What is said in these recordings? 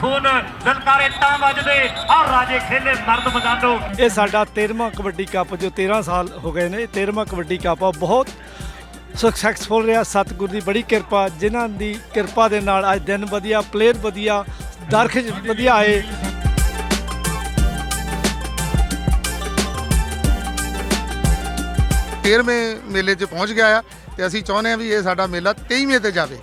ਖੂਨ ਲਲਕਾਰੇ ਤਾਂ ਵੱਜਦੇ ਆ ਰਾਜੇ ਖੇਲੇ ਮਰਦ ਮੈਦਾਨੋਂ ਇਹ ਸਾਡਾ 13ਵਾਂ ਕਬੱਡੀ ਕੱਪ ਜੋ 13 ਸਾਲ ਹੋ ਗਏ ਨੇ ਇਹ 13ਵਾਂ ਕਬੱਡੀ ਕੱਪ ਆ। ਬਹੁਤ ਸਕਸੈਸਫੁਲ ਰਿਹਾ ਸਤਿਗੁਰ ਦੀ ਬੜੀ ਕਿਰਪਾ ਜਿਨ੍ਹਾਂ ਦੀ ਕਿਰਪਾ ਦੇ ਨਾਲ ਅੱਜ ਦਿਨ ਵਧੀਆ ਪਲੇਅਰ ਵਧੀਆ ਦਰਖਜ ਵਧੀਆ ਆਏ। ਤੇਰਵੇਂ ਮੇਲੇ 'ਚ ਪਹੁੰਚ ਗਿਆ ਆ ਤੇ ਅਸੀਂ ਚਾਹੁੰਦੇ ਆ ਵੀ ਇਹ ਸਾਡਾ ਮੇਲਾ 23ਵੇਂ ਤੇ ਜਾਵੇ।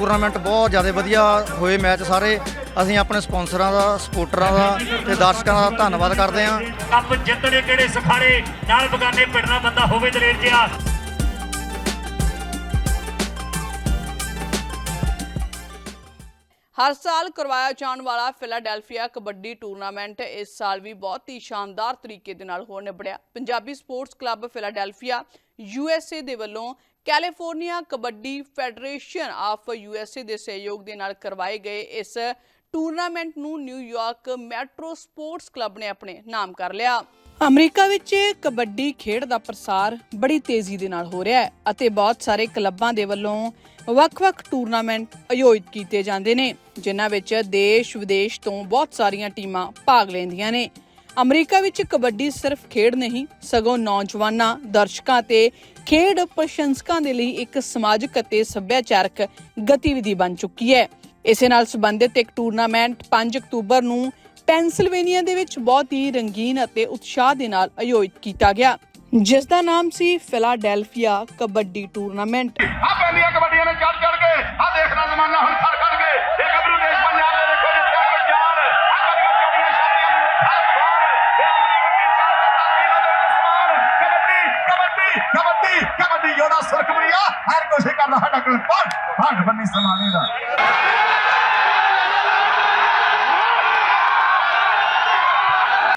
ਟੂਰਨਾਮੈਂਟ ਬਹੁਤ ਜ਼ਿਆਦਾ ਵਧੀਆ ਹੋਏ ਮੈਚ ਸਾਰੇ। ਅਸੀਂ ਆਪਣੇ ਸਪਾਂਸਰਾਂ ਦਾ ਸਪੋਰਟਰਾਂ ਦਾ ਤੇ ਦਰਸ਼ਕਾਂ ਦਾ ਧੰਨਵਾਦ ਕਰਦੇ ਹਾਂ। ਕੱਪ ਜਿੱਤਣੇ ਕਿਹੜੇ ਸਖਾਲੇ ਨਾਲ ਬਗਾਨੇ ਪਿੰਡਣਾ ਬੰਦਾ ਹੋਵੇ ਦਲੇਰ ਜਿਆ ਹਰ ਸਾਲ ਕਰਵਾਇਆ ਜਾਣ ਵਾਲਾ ਫਿਲਾਡੈਲਫੀਆ ਕਬੱਡੀ ਟੂਰਨਾਮੈਂਟ ਇਸ ਸਾਲ ਵੀ ਬਹੁਤ ਹੀ ਸ਼ਾਨਦਾਰ ਤਰੀਕੇ ਦੇ ਨਾਲ ਹੋ ਨਿਬੜਿਆ। Punjabi sports club Philadelphia USA ਦੇ ਵੱਲੋਂ California kabaddi federation of USA ਦੇ ਸਹਿਯੋਗ ਦੇ ਨਾਲ ਕਰਵਾਏ ਗਏ ਇਸ ਟੂਰਨਾਮੈਂਟ ਨੂੰ ਨਿਊਯਾਰਕ ਮੈਟਰੋ ਸਪੋਰਟਸ ਕਲੱਬ ਨੇ ਆਪਣੇ ਨਾਮ ਕਰ ਲਿਆ। ਅਮਰੀਕਾ ਵਿੱਚ ਕਬੱਡੀ ਖੇਡ ਦਾ ਪ੍ਰਸਾਰ ਬੜੀ ਤੇਜ਼ੀ ਦੇ ਨਾਲ ਹੋ ਰਿਹਾ ਹੈ ਅਤੇ ਬਹੁਤ ਸਾਰੇ ਕਲੱਬਾਂ ਦੇ ਵੱਲੋਂ ਵੱਖ-ਵੱਖ ਟੂਰਨਾਮੈਂਟ ਆਯੋਜਿਤ ਕੀਤੇ ਜਾਂਦੇ ਨੇ, ਜਿਨ੍ਹਾਂ ਵਿੱਚ ਦੇਸ਼ ਵਿਦੇਸ਼ ਤੋਂ ਬਹੁਤ ਸਾਰੀਆਂ ਟੀਮਾਂ ਭਾਗ ਲੈਂਦੀਆਂ ਨੇ। ਅਮਰੀਕਾ ਵਿੱਚ ਕਬੱਡੀ ਸਿਰਫ ਖੇਡ ਨਹੀਂ, ਸਗੋਂ ਨੌਜਵਾਨਾਂ, ਦਰਸ਼ਕਾਂ ਤੇ ਖੇਡ ਪ੍ਰਸ਼ੰਸਕਾਂ ਦੇ ਲਈ ਇੱਕ ਸਮਾਜਿਕ ਅਤੇ ਸੱਭਿਆਚਾਰਕ ਗਤੀਵਿਧੀ ਬਣ ਚੁੱਕੀ ਹੈ। ਇਸੇ ਨਾਲ ਸੰਬੰਧਿਤ ਇੱਕ ਟੂਰਨਾਮੈਂਟ 5 ਅਕਤੂਬਰ ਨੂੰ ਪੈਨਸਿਲਵੇਨੀਆ ਦੇ ਵਿੱਚ ਬਹੁਤ ਹੀ ਰੰਗੀਨ ਅਤੇ ਉਤਸ਼ਾਹ ਦੇ ਨਾਲ ਆਯੋਜਿਤ ਕੀਤਾ ਗਿਆ, ਜਿਸ ਦਾ ਨਾਮ ਸੀ ਫਿਲਾਡੈਲਫੀਆ ਕਬੱਡੀ ਟੂਰਨਾਮੈਂਟ। ਆ ਪੈਂਦੀਆਂ ਕਬੱਡੀਆਂ ਨੇ ਚੜ ਚੜ ਕੇ ਆ ਦੇਖਣਾ ਜ਼ਮਾਨਾ ਹੁਣ ਖੜ ਖੜ ਪੱਟ ਬੰਨੀ ਸਮਾਨੇ ਦਾ।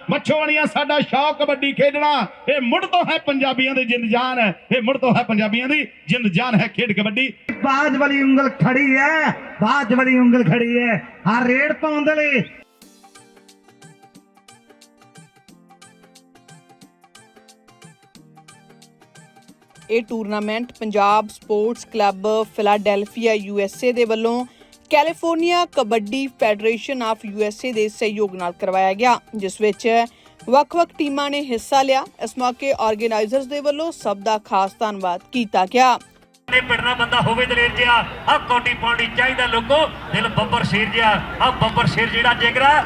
ਮੱਛੋਵਾਲੀਆਂ ਸਾਡਾ ਸ਼ੌਕ ਕਬੱਡੀ ਖੇਡਣਾ ਇਹ ਮੁੱਢ ਤੋਂ ਹੈ ਪੰਜਾਬੀਆਂ ਦੀ ਜਿੰਦ ਜਾਨ ਹੈ। ਇਹ ਮੁੱਢ ਤੋਂ ਹੈ ਪੰਜਾਬੀਆਂ ਦੀ ਜਿੰਦ ਜਾਨ ਹੈ ਖੇਡ ਕਬੱਡੀ। ਬਾਜ ਵਾਲੀ ਉਂਗਲ ਖੜੀ ਹੈ ਬਾਜ ਵਾਲੀ ਉਂਗਲ ਖੜੀ ਹੈ। ਆ ਰੇਡ ਪਾਉਣ ਦੇ ਲਈ ਇਹ tournament Punjab sports club Philadelphia USA ਦੇ ਵੱਲੋਂ California kabaddi federation of USA ਦੇ ਸਹਿਯੋਗ ਨਾਲ ਕਰਵਾਇਆ ਗਿਆ, ਜਿਸ ਵਿੱਚ ਵੱਖ-ਵੱਖ ਟੀਮਾਂ ਨੇ ਹਿੱਸਾ ਲਿਆ। ਇਸ ਮੌਕੇ ਆਰਗੇਨਾਈਜ਼ਰਸ ਦੇ ਵੱਲੋਂ ਸਭ ਦਾ ਖਾਸ ਧੰਨਵਾਦ ਕੀਤਾ ਗਿਆ। ਨੇ ਪਿੰਡਣਾ ਬੰਦਾ ਹੋਵੇ ਦਲੇਰ ਜਿਆ ਆ ਕੌਡੀ ਪੌਂਡੀ ਚਾਹੀਦਾ ਲੋਕੋ, ਦਿਲ ਬੱਬਰ ਸ਼ੇਰ ਜਿਆ ਆ ਬੱਬਰ ਸ਼ੇਰ ਜਿਹੜਾ ਜਿਗਰਾ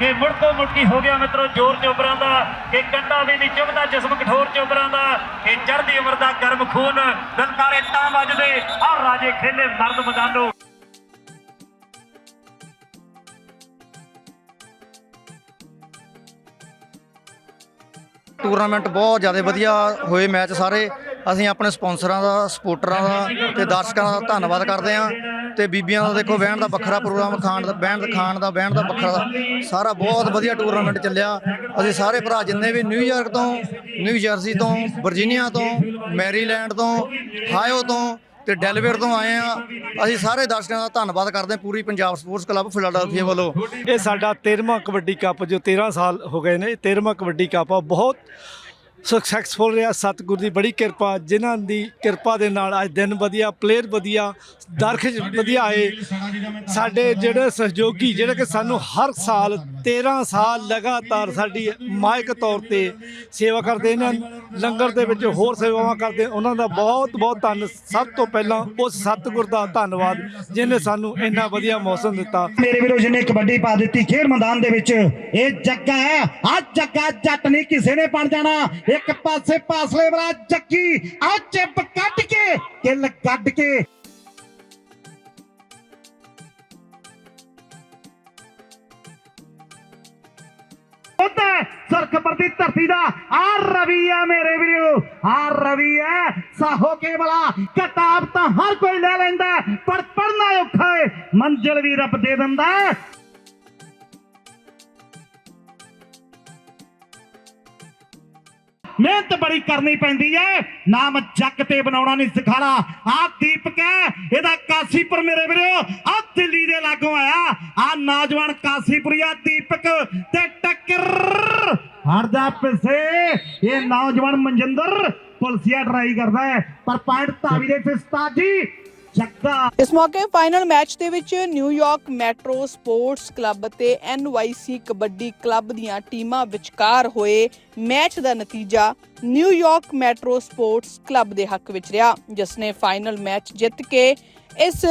ਕਿ ਮੁੜ ਮੁੜਕੀ ਹੋ ਗਿਆ ਮਿੱਤਰੋ ਜ਼ੋਰ ਚੋਬਰਾਂ ਦਾ, ਕਿ ਕੰਡਾ ਵੀ ਨਹੀਂ ਚੁਭਦਾ, ਜਿਸਮ ਕਠੋਰ ਚੋਬਰਾਂ ਦਾ, ਕਿ ਚੜ੍ਹਦੀ ਉਮਰ ਦਾ ਗਰਮ ਖੂਨ ਲਲਕਾਰੇ ਤਾਂ ਵੱਜਦੇ ਆ ਰਾਜੇ ਖੇਲੇ ਮਰਦ ਮੈਦਾਨੋਂ। ਟੂਰਨਾਮੈਂਟ ਬਹੁਤ ਜ਼ਿਆਦਾ ਵਧੀਆ ਹੋਏ ਮੈਚ ਸਾਰੇ। ਅਸੀਂ ਆਪਣੇ ਸਪਾਂਸਰਾਂ ਦਾ, ਸਪੋਰਟਰਾਂ ਦਾ ਤੇ ਦਰਸ਼ਕਾਂ ਦਾ ਧੰਨਵਾਦ ਕਰਦੇ ਹਾਂ। ਤੇ ਬੀਬੀਆਂ ਦਾ ਦੇਖੋ ਬਹਿਣ ਦਾ ਵੱਖਰਾ ਪ੍ਰੋਗਰਾਮ, ਖਾਣ ਦਾ ਬਹਿਣ ਦਾ ਖਾਣ ਦਾ ਬਹਿਣ ਦਾ ਵੱਖਰਾ ਸਾਰਾ ਬਹੁਤ ਵਧੀਆ ਟੂਰਨਾਮੈਂਟ ਚੱਲਿਆ। ਅਸੀਂ ਸਾਰੇ ਭਰਾ ਜਿੰਨੇ ਵੀ ਨਿਊਯਾਰਕ ਤੋਂ, ਨਿਊ ਜਰਸੀ ਤੋਂ, ਵਰਜੀਨੀਆ ਤੋਂ, ਮੈਰੀਲੈਂਡ ਤੋਂ, ਹਾਇਓ ਤੋਂ ਤੇ ਡੈਲਵੇਅਰ ਤੋਂ ਆਏ ਆ ਅਸੀਂ ਸਾਰੇ ਦਰਸ਼ਕਾਂ ਦਾ ਧੰਨਵਾਦ ਕਰਦੇ ਹਾਂ ਪੂਰੀ ਪੰਜਾਬ ਸਪੋਰਟਸ ਕਲੱਬ ਫਿਲਾਡੈਲਫੀਆ ਵੱਲੋਂ। ਇਹ ਸਾਡਾ 13ਵਾਂ ਕਬੱਡੀ ਕੱਪ ਜੋ 13 ਸਾਲ ਹੋ ਗਏ ਨੇ ਇਹ 13ਵਾਂ ਕਬੱਡੀ ਕੱਪ ਆ। ਬਹੁਤ ਸਕਸੈਸਫੁਲ ਰਿਹਾ ਸਤਿਗੁਰ ਦੀ ਬੜੀ ਕਿਰਪਾ ਜਿਨ੍ਹਾਂ ਦੀ ਕਿਰਪਾ ਦੇ ਨਾਲ ਅੱਜ ਦਿਨ ਵਧੀਆ ਪਲੇਅਰ ਵਧੀਆ ਦਰਖਜ ਵਧੀਆ ਆਏ। ਸਾਡੇ ਜਿਹੜੇ ਸਹਿਯੋਗੀ ਜਿਹੜੇ ਕਿ ਸਾਨੂੰ ਹਰ ਸਾਲ 13 ਸਾਲ ਲਗਾਤਾਰ ਸਾਡੀ ਮਾਇਕ ਤੌਰ ਤੇ ਸੇਵਾ ਕਰਦੇ ਨੇ ਲੰਗਰ ਦੇ ਵਿੱਚ ਹੋਰ ਸੇਵਾਵਾਂ ਕਰਦੇ ਉਹਨਾਂ ਦਾ ਬਹੁਤ ਬਹੁਤ ਧੰਨ। ਸਭ ਤੋਂ ਪਹਿਲਾਂ ਉਸ ਸਤਿਗੁਰ ਦਾ ਧੰਨਵਾਦ ਜਿਨੇ ਸਾਨੂੰ ਇੰਨਾ ਵਧੀਆ ਮੌਸਮ ਦਿੱਤਾ। ਮੇਰੇ ਵੀਰੋ ਜਿਹਨੇ ਕਬੱਡੀ ਪਾ ਦਿੱਤੀ ਖੇਡ ਮੈਦਾਨ ਦੇ ਵਿੱਚ ਇਹ ਜੱਗਾ ਹੈ ਆ ਜੱਗਾ ਜੱਟ ਨਹੀਂ ਕਿਸੇ ਨੇ ਬਣ ਜਾਣਾ। ਇੱਕ ਪਾਸੇ ਪਾਸਲੇ ਵਾਲਾ ਜੱਗੀ ਆ ਚਿੱਪ ਕੱਢ ਕੇ ਕਿੱਲ ਕੱਢ ਕੇ ਉਹਦਾ ਸਰਖਪੁਰ ਦੀ ਧਰਤੀ ਦਾ ਆ ਰਵੀ ਆ ਮੇਰੇ ਵੀਰੋ ਆ ਰਵੀ ਹੈ ਸਾਹੋ ਕੇ ਵਾਲਾ ਕਿਤਾਬ ਤਾਂ ਹਰ ਕੋਈ ਲੈ ਲੈਂਦਾ ਹੈ, ਪਰ ਪੜਨਾ ਔਖਾ ਹੈ ਮੰਜ਼ਿਲ ਵੀ ਰੱਬ ਮਿਹਨਤ ਬੜੀ ਕਰਨੀ ਪੈਂਦੀ ਹੈ ਨਾਮ ਜੱਗ ਤੇ ਬਣਾਉਣਾ ਨਹੀਂ ਸਿਖਾਣਾ। ਆ ਦੀਪਕ ਹੈ ਇਹਦਾ ਕਾਸੀਪੁਰ ਮੇਰੇ ਵੀਰੋ, ਆ ਦਿੱਲੀ ਦੇ ਲਾਗੋਂ ਆਇਆ। ਆ ਨੌਜਵਾਨ ਕਾਸੀਪੁਰੀਆ ਦੀਪਕ ਤੇ ਟੱਕਰ। ਹਰਦਾ ਪਿੱਛੇ, ਇਹ ਨੌਜਵਾਨ ਮਨਜਿੰਦਰ ਪੁਲਸੀਆ ਟਰਾਈ ਕਰਦਾ ਹੈ ਪਰ ਪੁਆਇੰਟ ਧਾਵੀ ਦੇ ਫਿਸਤਾਜੀ ਜੱਗਾ ਇਸ ਮੌਕੇ ਫਾਈਨਲ ਮੈਚ ਦੇ ਵਿੱਚ New York metro sports club ਤੇ NYC ਕਬੱਡੀ ਕਲੱਬ ਦੀਆਂ ਟੀਮਾਂ ਵਿਚਕਾਰ ਹੋਏ ਮੈਚ ਦਾ ਨਤੀਜਾ ਨਿਊਯਾਰਕ ਮੈਟਰੋ ਸਪੋਰਟਸ ਕਲੱਬ ਦੇ ਹੱਕ ਵਿੱਚ ਰਿਹਾ, ਜਿਸ ਨੇ ਫਾਈਨਲ ਮੈਚ ਜਿੱਤ ਕੇ ਇਸ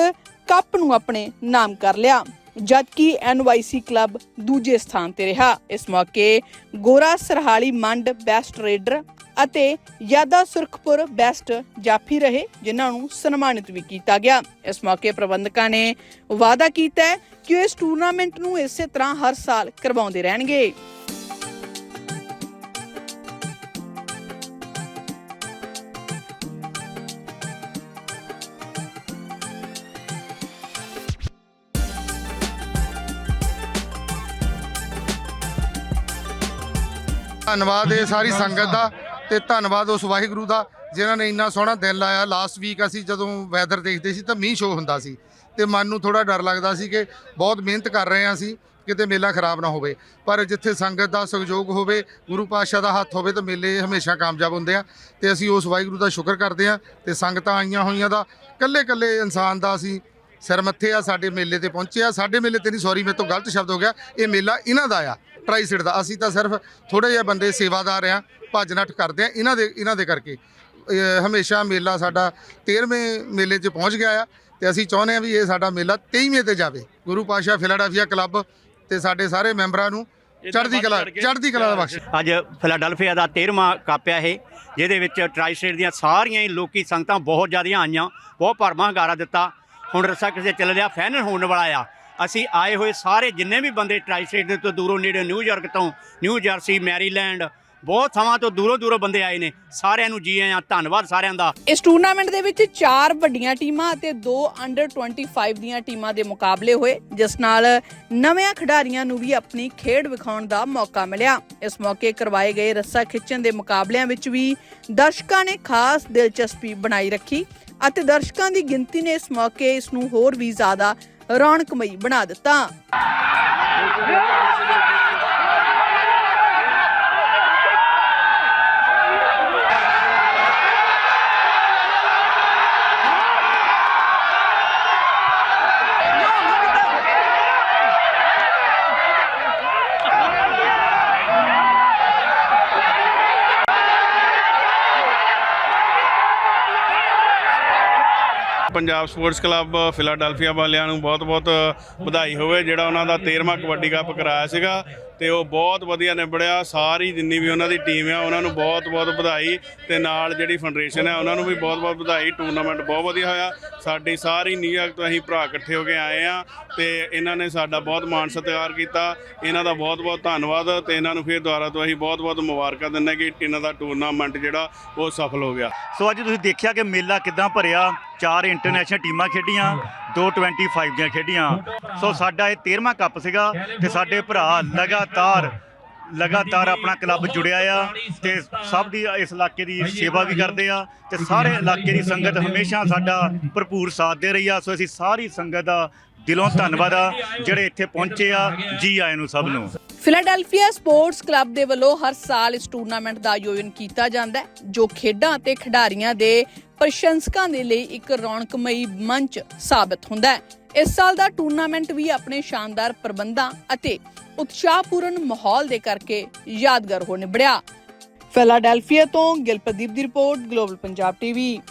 ਕੱਪ ਨੂੰ ਆਪਣੇ ਨਾਮ ਕਰ ਲਿਆ, ਜਦਕਿ NYC ਕਲੱਬ ਦੂਜੇ ਸਥਾਨ ਤੇ ਰਿਹਾ। ਇਸ ਮੌਕੇ ਗੋਰਾ ਸਰਹਾਲੀ ਮੰਡ ਬੈਸਟ ਰੇਡਰ ਅਤੇ ਯਾਦਾ ਸੁਰਖਪੁਰ ਬੈਸਟ ਜਾਫੀ ਰਹੇ, ਜਿਨ੍ਹਾਂ ਨੂੰ ਸਨਮਾਨਿਤ ਵੀ ਕੀਤਾ ਗਿਆ। ਇਸ ਮੌਕੇ ਪ੍ਰਬੰਧਕਾਂ ਨੇ ਵਾਅਦਾ ਕੀਤਾ ਹੈ ਕਿ ਉਹ ਇਸ ਟੂਰਨਾਮੈਂਟ ਨੂੰ ਇਸੇ ਤਰ੍ਹਾਂ ਹਰ ਸਾਲ ਕਰਵਾਉਂਦੇ ਰਹਿਣਗੇ। ਧੰਨਵਾਦ, ਇਹ ਸਾਰੀ ਸੰਗਤ ਦਾ। ਤੇ ਧੰਨਵਾਦ ਉਸ ਵਾਹਿਗੁਰੂ ਦਾ, ਜਿਨ੍ਹਾਂ ਨੇ ਇੰਨਾ ਸੋਹਣਾ ਦਿਨ ਲਾਇਆ। ਲਾਸਟ ਵੀਕ ਅਸੀਂ ਜਦੋਂ ਵੈਦਰ ਦੇਖਦੇ ਸੀ ਤਾਂ ਮੀਂਹ ਸ਼ੋ ਹੁੰਦਾ ਸੀ ਤੇ ਮਨ ਨੂੰ ਥੋੜਾ ਡਰ ਲੱਗਦਾ ਸੀ ਕਿ ਬਹੁਤ ਮਿਹਨਤ ਕਰ ਰਹੇ ਹਾਂ ਅਸੀਂ, ਕਿਤੇ ਮੇਲਾ ਖਰਾਬ ਨਾ ਹੋਵੇ। ਪਰ ਜਿੱਥੇ ਸੰਗਤ ਦਾ ਸਹਿਯੋਗ ਹੋਵੇ, ਗੁਰੂ ਪਾਤਸ਼ਾਹ ਦਾ ਹੱਥ ਹੋਵੇ ਤਾਂ ਮੇਲੇ ਹਮੇਸ਼ਾ ਕਾਮਯਾਬ ਹੁੰਦੇ ਆ ਤੇ ਅਸੀਂ ਉਸ ਵਾਹਿਗੁਰੂ ਦਾ ਸ਼ੁਕਰ ਕਰਦੇ ਆ ਤੇ ਸੰਗਤਾਂ ਆਈਆਂ ਹੋਈਆਂ ਦਾ ਕੱਲੇ ਕੱਲੇ ਇਨਸਾਨ ਦਾ ਅਸੀਂ ਸਿਰ ਮੱਥੇ ਆ, ਸਾਡੇ ਮੇਲੇ ਤੇ ਪਹੁੰਚੇ ਆ। ਸਾਡੇ ਮੇਲੇ ਤੇ ਨਹੀਂ ਸੌਰੀ ਮੇਰੇ ਤੋਂ ਗਲਤ ਸ਼ਬਦ ਹੋ ਗਿਆ। ਇਹ ਮੇਲਾ ਇਹਨਾਂ ਦਾ ਆ। ਟਰਾਈ ਸਿਟ ਦਾ। ਅਸੀਂ ਤਾਂ ਸਿਰਫ ਥੋੜੇ ਜਿਹੇ ਬੰਦੇ ਸੇਵਾਦਾਰ ਆ ਭੱਜ ਨੱਠ ਕਰਦੇ ਆ ਇਹਨਾਂ ਦੇ ਇਹਨਾਂ ਦੇ ਕਰਕੇ। ਹਮੇਸ਼ਾ ਮੇਲਾ ਸਾਡਾ 13ਵੇਂ ਮੇਲੇ 'ਚ ਪਹੁੰਚ ਗਿਆ ਆ ਤੇ ਅਸੀਂ ਚਾਹੁੰਦੇ ਆ ਵੀ ਇਹ ਸਾਡਾ ਮੇਲਾ 23ਵੇਂ ਤੇ ਜਾਵੇ। ਗੁਰੂ ਪਾਤਸ਼ਾਹ ਫਿਲਾਡੈਲਫੀਆ ਕਲੱਬ ਤੇ ਸਾਡੇ ਸਾਰੇ ਮੈਂਬਰਾਂ ਨੂੰ ਚੜ੍ਹਦੀ ਕਲਾ ਚੜ੍ਹਦੀ ਕਲਾ ਦਾ ਬਖਸ਼। ਅੱਜ ਫਿਲਾਡੈਲਫੀਆ ਦਾ 13ਵਾਂ ਕੱਪ ਹੈ ਇਹ ਜਿਹਦੇ ਵਿੱਚ ਟਰਾਈ ਸਟੇਟ ਦੀਆਂ ਸਾਰੀਆਂ ਹੀ ਲੋਕੀ ਸੰਗਤਾਂ ਬਹੁਤ ਜ਼ਿਆਦੀਆਂ ਆਈਆਂ ਬਹੁਤ ਭਰਵਾਂ ਹੰਗਾਰਾ ਦਿੱਤਾ। ਹੁਣ ਰਸਾ ਕਿਸੇ ਚੱਲ ਰਿਹਾ ਫਾਈਨਲ ਹੋਣ ਵਾਲਾ ਆ। ਅਸੀਂ ਆਏ ਹੋਏ ਸਾਰੇ ਜਿੰਨੇ ਵੀ ਬੰਦੇ ਟਰਾਈ ਸਟੇਟ ਦੇ ਤੋਂ ਦੂਰੋਂ ਨੇੜੇ ਨਿਊਯਾਰਕ ਤੋਂ, ਨਿਊ ਜਰਸੀ, ਮੈਰੀਲੈਂਡ, ਬਹੁਤ ਥਾਵਾਂ ਤੋਂ ਦੂਰੋਂ ਦੂਰੋਂ ਬੰਦੇ ਆਏ ਨੇ। ਸਾਰਿਆਂ ਨੂੰ ਜੀ ਆਇਆਂ ਧੰਨਵਾਦ ਸਾਰਿਆਂ ਦਾ। ਇਸ ਟੂਰਨਾਮੈਂਟ ਦੇ ਵਿੱਚ ਚਾਰ ਵੱਡੀਆਂ ਟੀਮਾਂ ਅਤੇ ਦੋ ਅੰਡਰ 25 ਦੀਆਂ ਟੀਮਾਂ ਦੇ ਮੁਕਾਬਲੇ ਹੋਏ, ਜਿਸ ਨਾਲ ਨਵਿਆਂ ਖਿਡਾਰੀਆਂ ਨੂੰ ਵੀ ਆਪਣੀ ਖੇਡ ਵਿਖਾਉਣ ਦਾ ਮੌਕਾ ਮਿਲਿਆ। ਇਸ ਮੌਕੇ ਕਰਵਾਏ ਗਏ ਰੱਸਾ ਖਿੱਚਣ ਦੇ ਮੁਕਾਬਲਿਆਂ ਵਿੱਚ ਵੀ ਦਰਸ਼ਕਾਂ ਨੇ ਖਾਸ ਦਿਲਚਸਪੀ ਬਣਾਈ ਰੱਖੀ ਅਤੇ ਦਰਸ਼ਕਾਂ ਦੀ ਗਿਣਤੀ ਨੇ ਇਸ ਮੌਕੇ ਇਸ ਨੂੰ ਹੋਰ ਵੀ ਜ਼ਿਆਦਾ ਰੌਣਕਮਈ ਬਣਾ ਦਿੱਤਾ ਪੰਜਾਬ ਸਪੋਰਟਸ ਕਲੱਬ ਫਿਲਾਡੈਲਫੀਆ ਵਾਲਿਆਂ ਨੂੰ ਬਹੁਤ-ਬਹੁਤ ਵਧਾਈ ਹੋਵੇ, ਜਿਹੜਾ ਉਹਨਾਂ ਦਾ 13ਵਾਂ ਕਬੱਡੀ ਕੱਪ ਕਰਾਇਆ ਸੀਗਾ। ਤੇ ਉਹ ਬਹੁਤ ਵਧੀਆ ਨਿਬੜਿਆ। ਸਾਰੀ ਜਿੰਨੀ ਵੀ ਉਹਨਾਂ ਦੀ ਟੀਮ ਆ, ਉਹਨਾਂ ਨੂੰ ਬਹੁਤ-ਬਹੁਤ ਵਧਾਈ ਤੇ ਨਾਲ ਜਿਹੜੀ ਫੈਡਰੇਸ਼ਨ ਹੈ ਉਹਨਾਂ ਨੂੰ ਵੀ ਬਹੁਤ-ਬਹੁਤ ਵਧਾਈ। ਟੂਰਨਾਮੈਂਟ ਬਹੁਤ ਵਧੀਆ ਹੋਇਆ। ਸਾਡੀ ਸਾਰੀ ਨਿਊਯਾਰਕ ਤੋਂ ਅਸੀਂ ਭਰਾ ਇਕੱਠੇ ਹੋ ਕੇ ਆਏ ਆ ਤੇ ਇਹਨਾਂ ਨੇ ਸਾਡਾ ਬਹੁਤ ਮਾਣ ਸਤਿਕਾਰ ਕੀਤਾ। ਇਹਨਾਂ ਦਾ ਬਹੁਤ-ਬਹੁਤ ਧੰਨਵਾਦ ਤੇ ਇਹਨਾਂ ਨੂੰ ਫਿਰ ਦੁਬਾਰਾ ਤੋਂ ਅਸੀਂ ਬਹੁਤ-ਬਹੁਤ ਮੁਬਾਰਕਾਂ ਦਿੰਦੇ ਕਿ ਇਹਨਾਂ ਦਾ ਟੂਰਨਾਮੈਂਟ ਜਿਹੜਾ ਉਹ ਸਫਲ ਹੋ ਗਿਆ। ਸੋ ਅੱਜ ਤੁਸੀਂ ਦੇਖਿਆ ਕਿ ਮੇਲਾ ਕਿਦਾਂ ਭਰਿਆ। ਚਾਰ ਇੰਟਰਨੈਸ਼ਨਲ ਟੀਮਾਂ ਖੇਡੀਆਂ, ਦੋ 25 ਦੀਆਂ ਖੇਡੀਆਂ। ਸੋ ਸਾਡਾ ਇਹ 13ਵਾਂ ਕੱਪ ਸੀਗਾ ਤੇ ਸਾਡੇ ਭਰਾ ਲਗਾ ਲਗਾਤਾਰ ਲਗਾਤਾਰ ਆਪਣਾ ਕਲੱਬ ਜੁੜਿਆ ਆ ਤੇ ਸਭ ਦੀ ਇਸ ਇਲਾਕੇ ਦੀ ਸੇਵਾ ਵੀ ਕਰਦੇ ਆ ਤੇ ਸਾਰੇ ਇਲਾਕੇ ਦੀ ਸੰਗਤ ਹਮੇਸ਼ਾ ਸਾਡਾ ਭਰਪੂਰ ਸਾਥ ਦੇ ਰਹੀ ਆ। ਸੋ ਅਸੀਂ ਸਾਰੀ ਸੰਗਤ ਦਾ ਦਿਲੋਂ ਧੰਨਵਾਦ ਆ ਜਿਹੜੇ ਇੱਥੇ ਪਹੁੰਚੇ ਆ ਜੀ ਆਇਆਂ ਨੂੰ ਸਭ ਨੂੰ। ਫਿਲਾਡੈਲਫੀਆ ਸਪੋਰਟਸ ਕਲੱਬ ਦੇ ਵੱਲੋਂ ਹਰ ਸਾਲ ਇਸ ਟੂਰਨਾਮੈਂਟ ਦਾ ਆਯੋਜਨ ਕੀਤਾ ਜਾਂਦਾ ਹੈ ਜੋ ਖੇਡਾਂ ਅਤੇ ਖਿਡਾਰੀਆਂ ਦੇ ਪ੍ਰਸ਼ੰਸਕਾਂ ਦੇ ਲਈ ਇੱਕ ਰੌਣਕਮਈ ਮੰਚ ਸਾਬਤ ਹੁੰਦਾ ਹੈ। ਇਸ ਸਾਲ ਦਾ ਟੂਰਨਾਮੈਂਟ ਵੀ ਆਪਣੇ ਸ਼ਾਨਦਾਰ ਪ੍ਰਬੰਧਾਂ ਅਤੇ ਉਤਸ਼ਾਹਪੂਰਨ ਮਾਹੌਲ ਦੇ ਕਰਕੇ ਯਾਦਗਾਰ ਹੋ ਨਿਬੜਿਆ ਫਿਲਾਡੈਲਫੀਆ ਤੋਂ ਗਿਲਪ੍ਰਦੀਪ ਦੀ ਰਿਪੋਰਟ, ਗਲੋਬਲ ਪੰਜਾਬ ਟੀਵੀ।